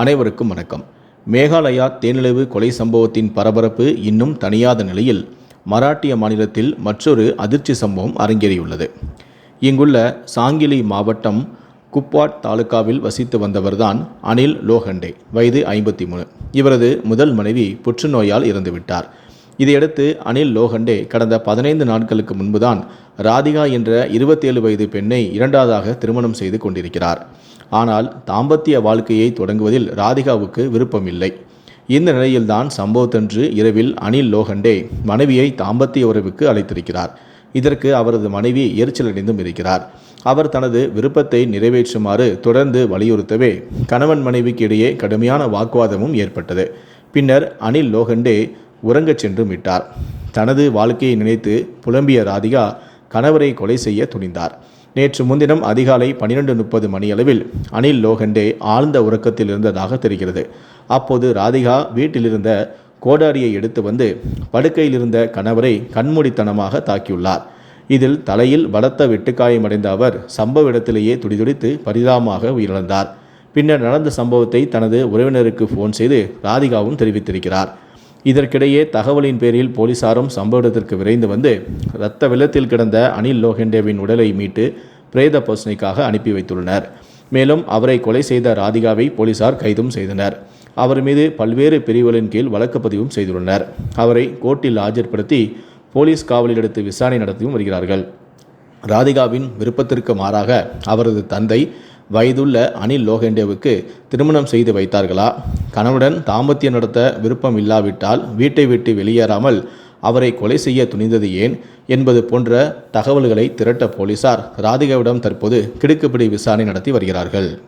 அனைவருக்கும் வணக்கம். மேகாலயா தேனிலவு கொலை சம்பவத்தின் பரபரப்பு இன்னும் தணியாத நிலையில் மராட்டிய மாநிலத்தில் மற்றொரு அதிர்ச்சி சம்பவம் அரங்கேறியுள்ளது. இங்குள்ள சாங்கிலி மாவட்டம் குப்வாட் தாலுகாவில் வசித்து வந்தவர்தான் அனில் லோஹண்டே வயது ஐம்பத்தி மூணு. இவரது முதல் மனைவி புற்றுநோயால் இறந்துவிட்டார். இதையடுத்து அனில் லோகண்டே கடந்த பதினைந்து நாட்களுக்கு முன்புதான் ராதிகா என்ற இருபத்தேழு வயது பெண்ணை இரண்டாவதாக திருமணம் செய்து கொண்டிருக்கிறார். ஆனால் தாம்பத்திய வாழ்க்கையை தொடங்குவதில் ராதிகாவுக்கு விருப்பமில்லை. இந்த நிலையில்தான் சம்பவத்தன்று இரவில் அனில் லோகண்டே மனைவியை தாம்பத்திய உறவுக்கு அழைத்திருக்கிறார். இதற்கு அவரது மனைவி எரிச்சலடைந்தும் இருக்கிறார். அவர் தனது விருப்பத்தை நிறைவேற்றுமாறு தொடர்ந்து வலியுறுத்தவே கணவன் மனைவிக்கு இடையே கடுமையான வாக்குவாதமும் ஏற்பட்டது. பின்னர் அனில் லோகண்டே உறங்கச் சென்று விட்டார் தனது வாழ்க்கையை நினைத்து புலம்பிய ராதிகா கணவரை கொலை செய்ய துணிந்தார். நேற்று முன்தினம் அதிகாலை பனிரெண்டு முப்பது மணியளவில் அனில் லோகண்டே ஆழ்ந்த உறக்கத்தில் இருந்ததாக தெரிகிறது. அப்போது ராதிகா வீட்டிலிருந்த கோடாரியை எடுத்து வந்து படுக்கையில் இருந்த கணவரை கண்மூடித்தனமாக தாக்கியுள்ளார். இதில் தலையில் பலத்த வெட்டுக்காயமடைந்த அவர் சம்பவ இடத்திலேயே துடிதுடித்து பரிதாபமாக உயிரிழந்தார். பின்னர் நடந்த சம்பவத்தை தனது உறவினருக்கு ஃபோன் செய்து ராதிகாவும் தெரிவித்திருக்கிறார். இதற்கிடையே தகவலின் பேரில் போலீசாரும் சம்பவ இடத்திற்கு விரைந்து வந்து இரத்த வெள்ளத்தில் கிடந்த அனில் லோஹெண்டேவின் உடலை மீட்டு பிரேத பசனைக்காக அனுப்பி வைத்துள்ளனர். மேலும் அவரை கொலை செய்த ராதிகாவை போலீசார் கைதும் செய்தனர். அவர் மீது பல்வேறு பிரிவுகளின் கீழ் வழக்கு பதிவும் செய்துள்ளனர். அவரை கோர்ட்டில் ஆஜர்படுத்தி போலீஸ் காவலில் எடுத்து விசாரணை நடத்தியும் வருகிறார்கள். ராதிகாவின் விருப்பத்திற்கு மாறாக அவரது தந்தை வயதுள்ள அனில் லோகேண்டேவுக்கு திருமணம் செய்து வைத்தார்களா? கணவனுடன் தாம்பத்தியம் நடத்த விருப்பம் இல்லாவிட்டால் வீட்டை விட்டு வெளியேறாமல் அவரை கொலை செய்ய துணிந்தது ஏன்? என்பது போன்ற தகவல்களை திரட்ட போலீசார் ராதிகாவிடம் தற்போது கிடுக்குப்பிடி விசாரணை நடத்தி வருகிறார்கள்.